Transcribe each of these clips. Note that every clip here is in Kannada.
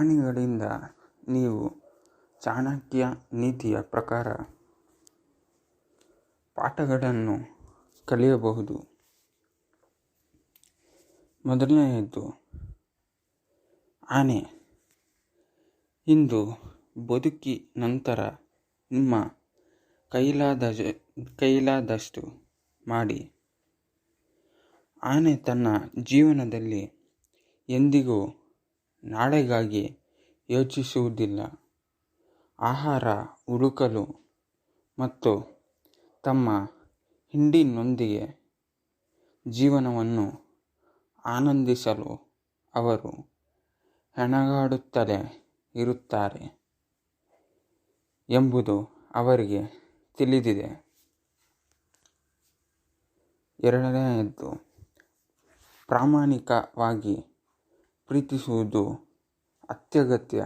ಪ್ರಾಣಿಗಳಿಂದ ನೀವು ಚಾಣಕ್ಯ ನೀತಿಯ ಪ್ರಕಾರ ಪಾಠಗಳನ್ನು ಕಲಿಯಬಹುದು. ಮೊದಲನೆಯದ್ದು ಆನೆ. ಇಂದು ಬದುಕಿ ನಂತರ ನಿಮ್ಮ ಕೈಲಾದ ಕೈಲಾದಷ್ಟು ಮಾಡಿ. ಆನೆ ತನ್ನ ಜೀವನದಲ್ಲಿ ಎಂದಿಗೂ ನಾಳೆಗಾಗಿ ಯೋಚಿಸುವುದಿಲ್ಲ. ಆಹಾರ ಹುಡುಕಲು ಮತ್ತು ತಮ್ಮ ಹಿಂಡಿನೊಂದಿಗೆ ಜೀವನವನ್ನು ಆನಂದಿಸಲು ಅವರು ಹೆಣಗಾಡುತ್ತಲೇ ಇರುತ್ತಾರೆ ಎಂಬುದು ಅವರಿಗೆ ತಿಳಿದಿದೆ. ಎರಡನೆಯದ್ದು, ಪ್ರಾಮಾಣಿಕವಾಗಿ ಪ್ರೀತಿಸುವುದು ಅತ್ಯಗತ್ಯ.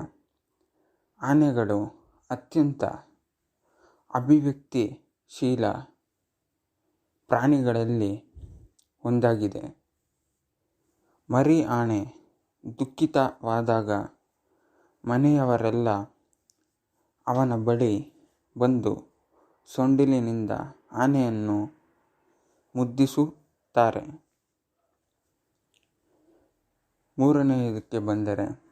ಆನೆಗಳು ಅತ್ಯಂತ ಅಭಿವ್ಯಕ್ತಿಶೀಲ ಪ್ರಾಣಿಗಳಲ್ಲಿ ಒಂದಾಗಿದೆ. ಮರಿ ಆನೆ ದುಃಖಿತವಾದಾಗ ಮನೆಯವರೆಲ್ಲ ಅವನ ಬಳಿ ಬಂದು ಸೊಂಡಿಲಿನಿಂದ ಆನೆಯನ್ನು ಮುದ್ದಿಸುತ್ತಾರೆ. ಮೂರನೆಯದಕ್ಕೆ ಬಂದರೆ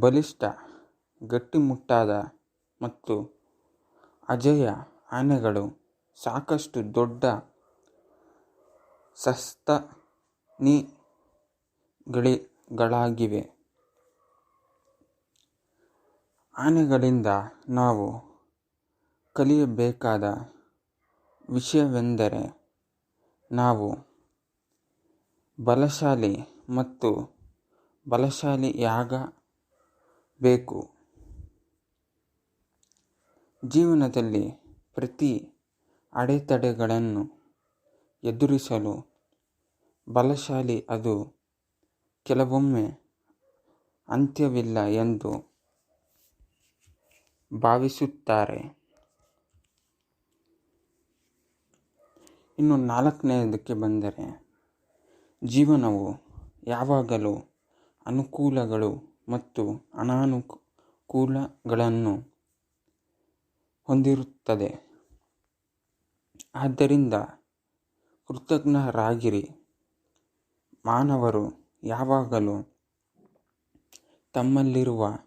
ಬಲಿಷ್ಠ, ಗಟ್ಟಿಮುಟ್ಟಾದ ಮತ್ತು ಅಜೇಯ ಆನೆಗಳು ಸಾಕಷ್ಟು ದೊಡ್ಡ ಸಸ್ತನಿಗಳಿಗಳಾಗಿವೆ. ಆನೆಗಳಿಂದ ನಾವು ಕಲಿಯಬೇಕಾದ ವಿಷಯವೆಂದರೆ ನಾವು ಬಲಶಾಲಿ ಮತ್ತು ಬಲಶಾಲಿಯಾಗಬೇಕು ಜೀವನದಲ್ಲಿ ಪ್ರತಿ ಅಡೆತಡೆಗಳನ್ನು ಎದುರಿಸಲು ಬಲಶಾಲಿ ಅದು ಕೆಲವೊಮ್ಮೆ ಅಂತ್ಯವಿಲ್ಲ ಎಂದು ಭಾವಿಸುತ್ತಾರೆ. ಇನ್ನು ನಾಲ್ಕನೆಯದಕ್ಕೆ ಬಂದರೆ ಜೀವನವು ಯಾವಾಗಲೂ ಅನುಕೂಲಗಳು ಮತ್ತು ಅನಾನುಕೂಲಗಳನ್ನು ಹೊಂದಿರುತ್ತದೆ. ಆದ್ದರಿಂದ ಕೃತಜ್ಞರಾಗಿರಿ. ಮಾನವರು ಯಾವಾಗಲೂ ತಮ್ಮಲ್ಲಿರುವ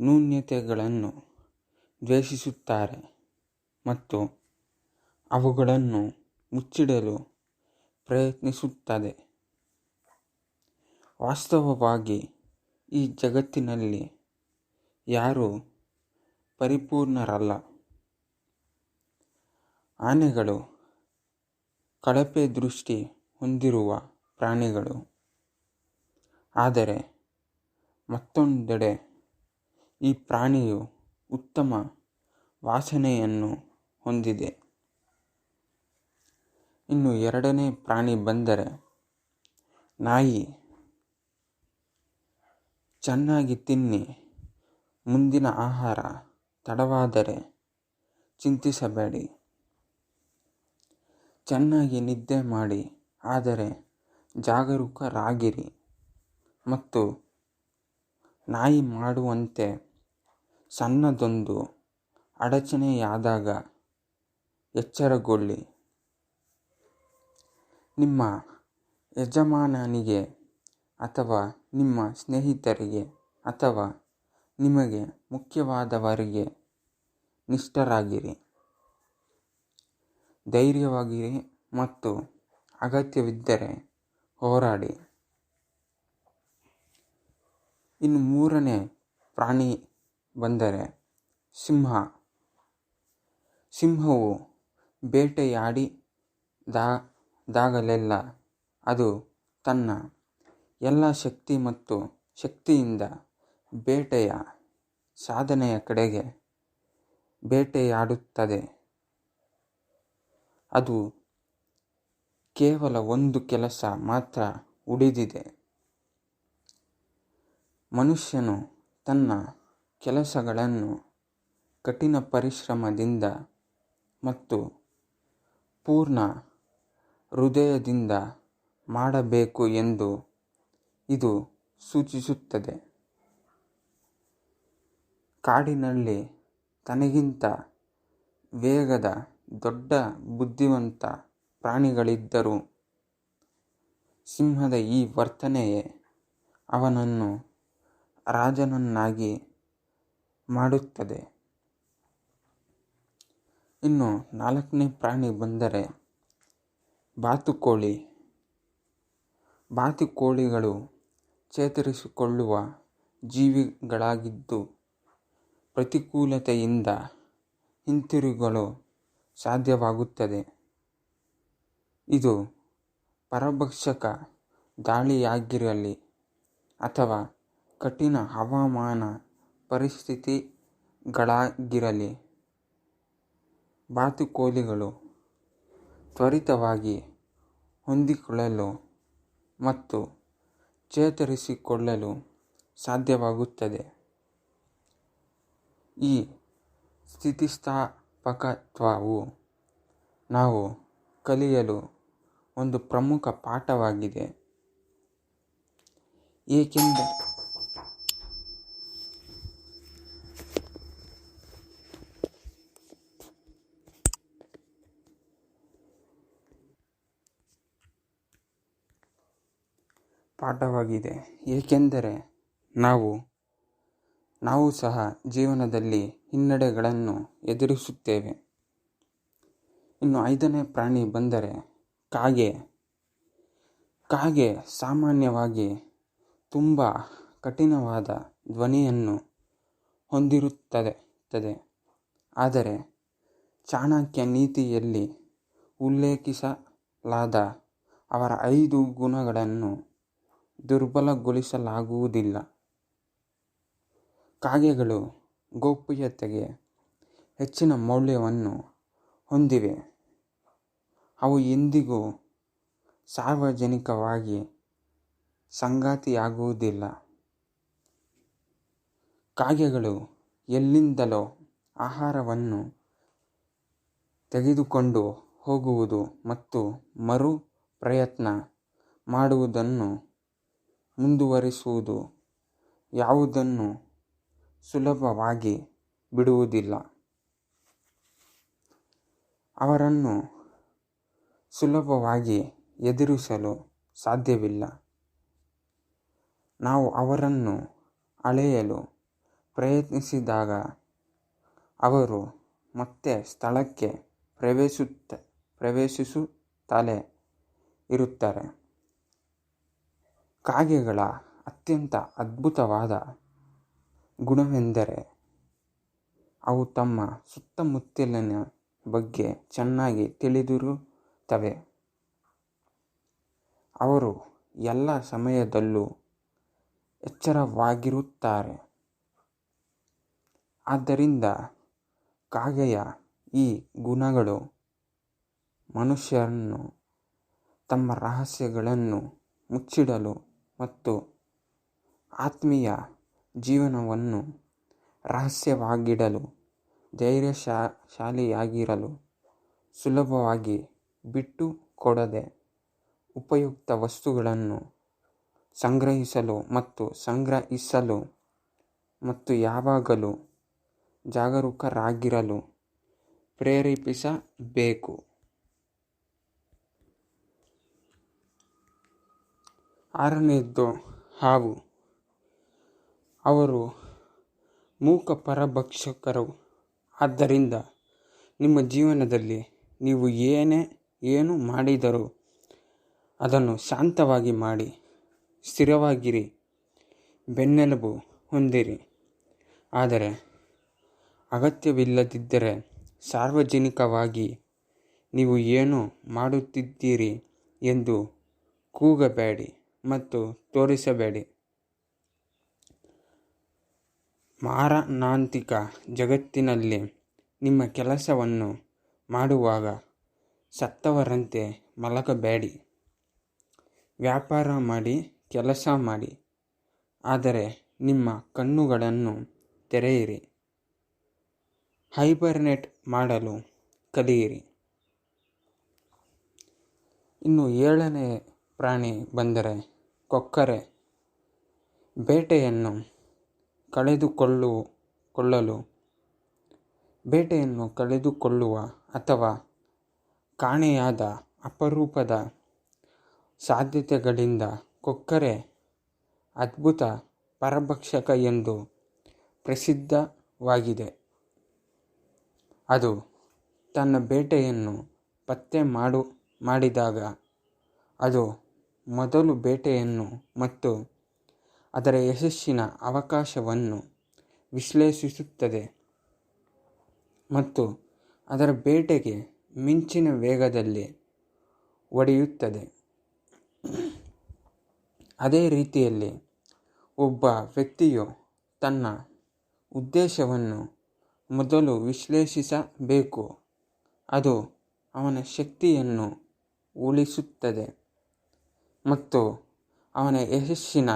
ನ್ಯೂನ್ಯತೆಗಳನ್ನು ದ್ವೇಷಿಸುತ್ತಾರೆ ಮತ್ತು ಅವುಗಳನ್ನು ಮುಚ್ಚಿಡಲು ಪ್ರಯತ್ನಿಸುತ್ತದೆ. ವಾಸ್ತವವಾಗಿ ಈ ಜಗತ್ತಿನಲ್ಲಿ ಯಾರೂ ಪರಿಪೂರ್ಣರಲ್ಲ. ಆನೆಗಳು ಕಳಪೆ ದೃಷ್ಟಿ ಹೊಂದಿರುವ ಪ್ರಾಣಿಗಳು. ಆದರೆ ಮತ್ತೊಂದೆಡೆ ಈ ಪ್ರಾಣಿಯು ಉತ್ತಮ ವಾಸನೆಯನ್ನು ಹೊಂದಿದೆ. ಇನ್ನು ಎರಡನೇ ಪ್ರಾಣಿ ಬಂದರೆ ನಾಯಿ. ಚೆನ್ನಾಗಿ ತಿನ್ನಿ. ಮುಂದಿನ ಆಹಾರ ತಡವಾದರೆ ಚಿಂತಿಸಬೇಡಿ. ಚೆನ್ನಾಗಿ ನಿದ್ದೆ ಮಾಡಿ, ಆದರೆ ಜಾಗರೂಕರಾಗಿರಿ ಮತ್ತು ನಾಯಿ ಮಾಡುವಂತೆ ಸಣ್ಣದೊಂದು ಅಡಚಣೆಯಾದಾಗ ಎಚ್ಚರಗೊಳ್ಳಿ. ನಿಮ್ಮ ಯಜಮಾನನಿಗೆ ಅಥವಾ ನಿಮ್ಮ ಸ್ನೇಹಿತರಿಗೆ ಅಥವಾ ನಿಮಗೆ ಮುಖ್ಯವಾದವರಿಗೆ ನಿಷ್ಠರಾಗಿರಿ. ಧೈರ್ಯವಾಗಿರಿ ಮತ್ತು ಅಗತ್ಯವಿದ್ದರೆ ಹೋರಾಡಿ. ಇನ್ನು ಮೂರನೇ ಪ್ರಾಣಿ ಬಂದರೆ ಸಿಂಹ. ಸಿಂಹವು ಬೇಟೆಯಾಡಿ ದಾಗಲೆಲ್ಲ ಅದು ತನ್ನ ಎಲ್ಲ ಶಕ್ತಿ ಮತ್ತು ಶಕ್ತಿಯಿಂದ ಬೇಟೆಯ ಸಾಧನೆಯ ಕಡೆಗೆ ಬೇಟೆಯಾಡುತ್ತದೆ. ಅದು ಕೇವಲ ಒಂದು ಕೆಲಸ ಮಾತ್ರ ಉಳಿದಿದೆ. ಮನುಷ್ಯನು ತನ್ನ ಕೆಲಸಗಳನ್ನು ಕಠಿಣ ಪರಿಶ್ರಮದಿಂದ ಮತ್ತು ಪೂರ್ಣ ಹೃದಯದಿಂದ ಮಾಡಬೇಕು ಎಂದು ಇದು ಸೂಚಿಸುತ್ತದೆ. ಕಾಡಿನಲ್ಲಿ ತನಗಿಂತ ವೇಗದ ದೊಡ್ಡ ಬುದ್ಧಿವಂತ ಪ್ರಾಣಿಗಳಿದ್ದರೂ. ಸಿಂಹದ ಈ ವರ್ತನೆಯೇ ಅವನನ್ನು ರಾಜನನ್ನಾಗಿ ಮಾಡುತ್ತದೆ. ಇನ್ನು ನಾಲ್ಕನೇ ಪ್ರಾಣಿ ಬಂದರೆ ಬಾತುಕೋಳಿ. ಬಾತುಕೋಳಿಗಳು ಚೇತರಿಸಿಕೊಳ್ಳುವ ಜೀವಿಗಳಾಗಿದ್ದು, ಪ್ರತಿಕೂಲತೆಯಿಂದ ಹಿಂತಿರುಗಲು ಸಾಧ್ಯವಾಗುತ್ತದೆ. ಇದು ಪರಭಕ್ಷಕ ದಾಳಿಯಾಗಿರಲಿ ಅಥವಾ ಕಠಿಣ ಹವಾಮಾನ ಪರಿಸ್ಥಿತಿಗಳಾಗಿರಲಿ ಬಾತುಕೋಲಿಗಳು ತ್ವರಿತವಾಗಿ ಹೊಂದಿಕೊಳ್ಳಲು ಮತ್ತು ಚೇತರಿಸಿಕೊಳ್ಳಲು ಸಾಧ್ಯವಾಗುತ್ತದೆ. ಈ ಸ್ಥಿತಿಸ್ಥಾಪಕತ್ವವು ನಾವು ಕಲಿಯಲು ಒಂದು ಪ್ರಮುಖ ಪಾಠವಾಗಿದೆ. ಏಕೆಂದರೆ ಪಾಠವಾಗಿದೆ. ಏಕೆಂದರೆ ನಾವು ನಾವು ಸಹ ಜೀವನದಲ್ಲಿ ಹಿನ್ನಡೆಗಳನ್ನು ಎದುರಿಸುತ್ತೇವೆ. ಇನ್ನು ಐದನೇ ಪ್ರಾಣಿ ಬಂದರೆ ಕಾಗೆ. ಕಾಗೆ ಸಾಮಾನ್ಯವಾಗಿ ತುಂಬ ಕಠಿಣವಾದ ಧ್ವನಿಯನ್ನು ಹೊಂದಿರುತ್ತದೆ ತದೆ ಆದರೆ ಚಾಣಕ್ಯ ನೀತಿಯಲ್ಲಿ ಉಲ್ಲೇಖಿಸಲಾದ ಅವರ ಐದು ಗುಣಗಳನ್ನು ದುರ್ಬಲಗೊಳಿಸಲಾಗುವುದಿಲ್ಲ. ಕಾಗೆಗಳು ಗೋಪ್ಯತೆಗೆ ಹೆಚ್ಚಿನ ಮೌಲ್ಯವನ್ನು ಹೊಂದಿವೆ. ಅವು ಎಂದಿಗೂ ಸಾರ್ವಜನಿಕವಾಗಿ ಸಂಗಾತಿಯಾಗುವುದಿಲ್ಲ. ಕಾಗೆಗಳು ಎಲ್ಲಿಂದಲೋ ಆಹಾರವನ್ನು ತೆಗೆದುಕೊಂಡು ಹೋಗುವುದು ಮತ್ತು ಮರು ಪ್ರಯತ್ನ ಮಾಡುವುದನ್ನು ಮುಂದುವರಿಸುವುದು ಯಾವುದನ್ನು ಸುಲಭವಾಗಿ ಬಿಡುವುದಿಲ್ಲ. ಅವರನ್ನು ಸುಲಭವಾಗಿ ಎದುರಿಸಲು ಸಾಧ್ಯವಿಲ್ಲ. ನಾವು ಅವರನ್ನು ಅಳೆಯಲು ಪ್ರಯತ್ನಿಸಿದಾಗ ಅವರು ಮತ್ತೆ ಸ್ಥಳಕ್ಕೆ ಪ್ರವೇಶಿಸುತ್ತ ಪ್ರವೇಶಿಸುತ್ತಲೇ ಇರುತ್ತಾರೆ. ಕಾಗೆಗಳ ಅತ್ಯಂತ ಅದ್ಭುತವಾದ ಗುಣವೆಂದರೆ ಅವು ತಮ್ಮ ಸುತ್ತಮುತ್ತಲಿನ ಬಗ್ಗೆ ಚೆನ್ನಾಗಿ ತಿಳಿದಿರುತ್ತವೆ. ಅವರು ಎಲ್ಲ ಸಮಯದಲ್ಲೂ ಎಚ್ಚರವಾಗಿರುತ್ತಾರೆ. ಆದ್ದರಿಂದ ಕಾಗೆಯ ಈ ಗುಣಗಳು ಮನುಷ್ಯರನ್ನು ತಮ್ಮ ರಹಸ್ಯಗಳನ್ನು ಮುಚ್ಚಿಡಲು ಮತ್ತು ಆತ್ಮೀಯ ಜೀವನವನ್ನು ರಹಸ್ಯವಾಗಿಡಲು ಧೈರ್ಯಶಾ ಶಾಲಿಯಾಗಿರಲು ಸುಲಭವಾಗಿ ಬಿಟ್ಟು ಕೊಡದೆ ಉಪಯುಕ್ತ ವಸ್ತುಗಳನ್ನು ಸಂಗ್ರಹಿಸಲು ಮತ್ತು ಸಂಗ್ರಹಿಸಲು ಮತ್ತು ಯಾವಾಗಲೂ ಜಾಗರೂಕರಾಗಿರಲು ಪ್ರೇರೇಪಿಸಬೇಕು. ಆರನೆಯದ್ದು, ಹಾವು. ಅವರು ಮೂಕ ಪರಭಕ್ಷಕರು ಆದ್ದರಿಂದ ನಿಮ್ಮ ಜೀವನದಲ್ಲಿ ನೀವು ಏನೇ, ಏನು ಮಾಡಿದರೂ ಅದನ್ನು ಶಾಂತವಾಗಿ ಮಾಡಿ, ಸ್ಥಿರವಾಗಿರಿ, ಬೆನ್ನೆಲುಬು ಹೊಂದಿರಿ. ಆದರೆ ಅಗತ್ಯವಿಲ್ಲದಿದ್ದರೆ ಸಾರ್ವಜನಿಕವಾಗಿ ನೀವು ಏನು ಮಾಡುತ್ತಿದ್ದೀರಿ ಎಂದು ಕೂಗಬೇಡಿ. ಮತ್ತು ತೋರಿಸಬೇಡಿ. ಮಾರಣಾಂತಿಕ ಜಗತ್ತಿನಲ್ಲಿ ನಿಮ್ಮ ಕೆಲಸವನ್ನು ಮಾಡುವಾಗ ಸತ್ತವರಂತೆ ಮಲಗಬೇಡಿ. ವ್ಯಾಪಾರ ಮಾಡಿ, ಕೆಲಸ ಮಾಡಿ, ಆದರೆ ನಿಮ್ಮ ಕಣ್ಣುಗಳನ್ನು ತೆರೆಯಿರಿ. ಹೈಬರ್ನೆಟ್ ಮಾಡಲು ಕಲಿಯಿರಿ ಇನ್ನು ಏಳನೇ ಪ್ರಾಣಿ ಬಂದರೆ ಕೊಕ್ಕರೆ ಬೇಟೆಯನ್ನು ಕಳೆದುಕೊಳ್ಳು ಕೊಳ್ಳಲು ಬೇಟೆಯನ್ನು ಕಳೆದುಕೊಳ್ಳುವ ಅಥವಾ ಕಾಣೆಯಾದ ಅಪರೂಪದ ಸಾಧ್ಯತೆಗಳಿಂದ ಕೊಕ್ಕರೆ ಅದ್ಭುತ ಪರಭಕ್ಷಕ ಎಂದು ಪ್ರಸಿದ್ಧವಾಗಿದೆ. ಅದು ತನ್ನ ಬೇಟೆಯನ್ನು ಪತ್ತೆ ಮಾಡು, ಮಾಡಿದಾಗ ಅದು ಮೊದಲು ಬೇಟೆಯನ್ನು ಮತ್ತು ಅದರ ಯಶಸ್ಸಿನ ಅವಕಾಶವನ್ನು ವಿಶ್ಲೇಷಿಸುತ್ತದೆ ಮತ್ತು ಅದರ ಬೇಟೆಗೆ ಮಿಂಚಿನ ವೇಗದಲ್ಲಿ ಒಡೆಯುತ್ತದೆ. ಅದೇ ರೀತಿಯಲ್ಲಿ ಒಬ್ಬ ವ್ಯಕ್ತಿಯು ತನ್ನ ಉದ್ದೇಶವನ್ನು ಮೊದಲು ವಿಶ್ಲೇಷಿಸಬೇಕು. ಅದು ಅವನ ಶಕ್ತಿಯನ್ನು ಉಳಿಸುತ್ತದೆ. ಮತ್ತು ಅವನ ಯಶಸ್ಸಿನ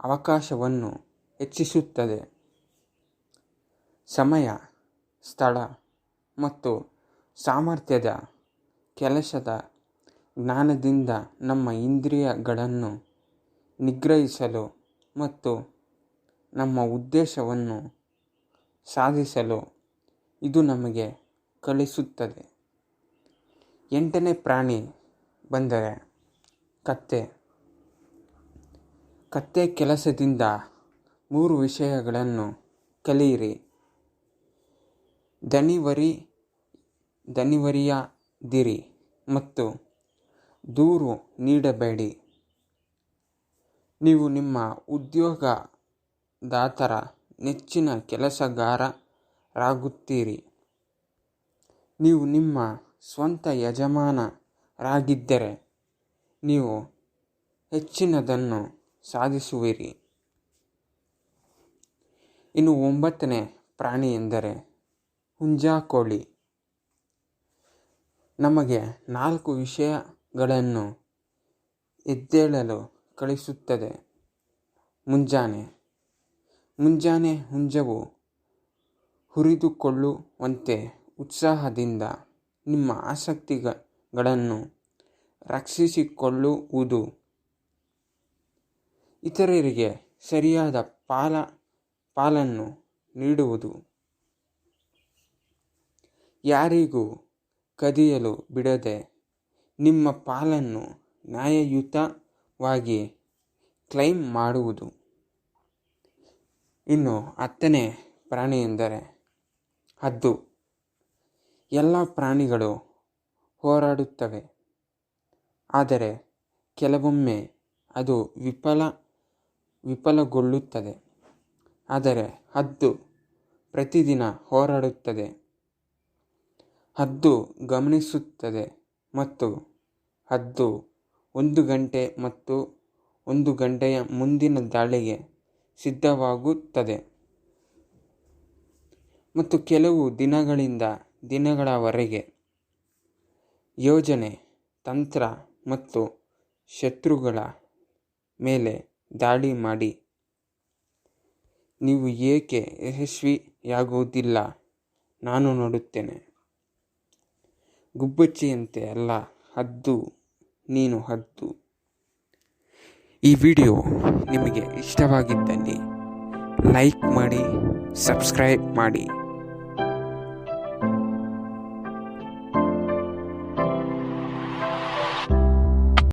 ಅವಕಾಶವನ್ನು ಹೆಚ್ಚಿಸುತ್ತದೆ. ಸಮಯ, ಸ್ಥಳ ಮತ್ತು ಸಾಮರ್ಥ್ಯದ ಕೆಲಸದ ಜ್ಞಾನದಿಂದ ನಮ್ಮ ಇಂದ್ರಿಯಗಳನ್ನು ನಿಗ್ರಹಿಸಲು ಮತ್ತು ನಮ್ಮ ಉದ್ದೇಶವನ್ನು ಸಾಧಿಸಲು ಇದು ನಮಗೆ ಕಲಿಸುತ್ತದೆ. ಎಂಟನೇ ಪ್ರಾಣಿ ಬಂದರೆ ಕತ್ತೆ. ಕತ್ತೆ ಕೆಲಸದಿಂದ ಮೂರು ವಿಷಯಗಳನ್ನು ಕಲಿಯಿರಿ. ದಣಿವರಿ, ದಣಿವರಿಯದಿರಿ ಮತ್ತು ದೂರು ನೀಡಬೇಡಿ. ನೀವು ನಿಮ್ಮ ಉದ್ಯೋಗದಾತರ ನೆಚ್ಚಿನ ಕೆಲಸಗಾರರಾಗುತ್ತೀರಿ. ನೀವು ನಿಮ್ಮ ಸ್ವಂತ ಯಜಮಾನರಾಗಿದ್ದರೆ ನೀವು ಹೆಚ್ಚಿನದನ್ನು ಸಾಧಿಸುವಿರಿ. ಇನ್ನು ಒಂಬತ್ತನೇ ಪ್ರಾಣಿ ಎಂದರೆ ಹುಂಜಾಕೋಳಿ. ನಮಗೆ ನಾಲ್ಕು ವಿಷಯಗಳನ್ನು ಎದ್ದೇಳಲು ಕಳಿಸುತ್ತದೆ. ಮುಂಜಾನೆ. ಮುಂಜಾನೆ ಹುಂಜವು ಹುರಿದುಕೊಳ್ಳುವಂತೆ ಉತ್ಸಾಹದಿಂದ ನಿಮ್ಮ ಆಸಕ್ತಿಗಳನ್ನು ರಕ್ಷಿಸಿಕೊಳ್ಳುವುದು. ಇತರರಿಗೆ ಸರಿಯಾದ ಪಾಲ, ಪಾಲನ್ನು ನೀಡುವುದು. ಯಾರಿಗೂ ಕದಿಯಲು ಬಿಡದೆ ನಿಮ್ಮ ಪಾಲನ್ನು ನ್ಯಾಯಯುತವಾಗಿ ಕ್ಲೈಮ್ ಮಾಡುವುದು. ಇನ್ನು ಹತ್ತನೇ ಪ್ರಾಣಿ ಎಂದರೆ ಹದ್ದು. ಎಲ್ಲ ಪ್ರಾಣಿಗಳು ಹೋರಾಡುತ್ತವೆ. ಆದರೆ ಕೆಲವೊಮ್ಮೆ ಅದು ವಿಫಲ, ವಿಫಲಗೊಳ್ಳುತ್ತದೆ. ಆದರೆ ಹದ್ದು ಪ್ರತಿದಿನ ಹೋರಾಡುತ್ತದೆ. ಹದ್ದು ಗಮನಿಸುತ್ತದೆ ಮತ್ತು ಹದ್ದು ಒಂದು ಗಂಟೆ ಮತ್ತು ಒಂದು ಗಂಟೆಯ ಮುಂದಿನ ದಾಳಿಗೆ ಸಿದ್ಧವಾಗುತ್ತದೆ. ಮತ್ತು ಕೆಲವು ದಿನಗಳಿಂದ ದಿನಗಳವರೆಗೆ ಯೋಜನೆ, ತಂತ್ರ ಮತ್ತು ಶತ್ರುಗಳ ಮೇಲೆ ದಾಳಿ ಮಾಡಿ. ನೀವು ಏಕೆ ಯಶಸ್ವಿಯಾಗುವುದಿಲ್ಲ? ನಾನು ನೋಡುತ್ತೇನೆ. ಗುಬ್ಬಚ್ಚಿಯಂತೆ ಅಲ್ಲ, ಹದ್ದು, ನೀನು ಹದ್ದು. ಈ ವಿಡಿಯೋ ನಿಮಗೆ ಇಷ್ಟವಾಗಿದ್ದಲ್ಲಿ ಲೈಕ್ ಮಾಡಿ, ಸಬ್ಸ್ಕ್ರೈಬ್ ಮಾಡಿ.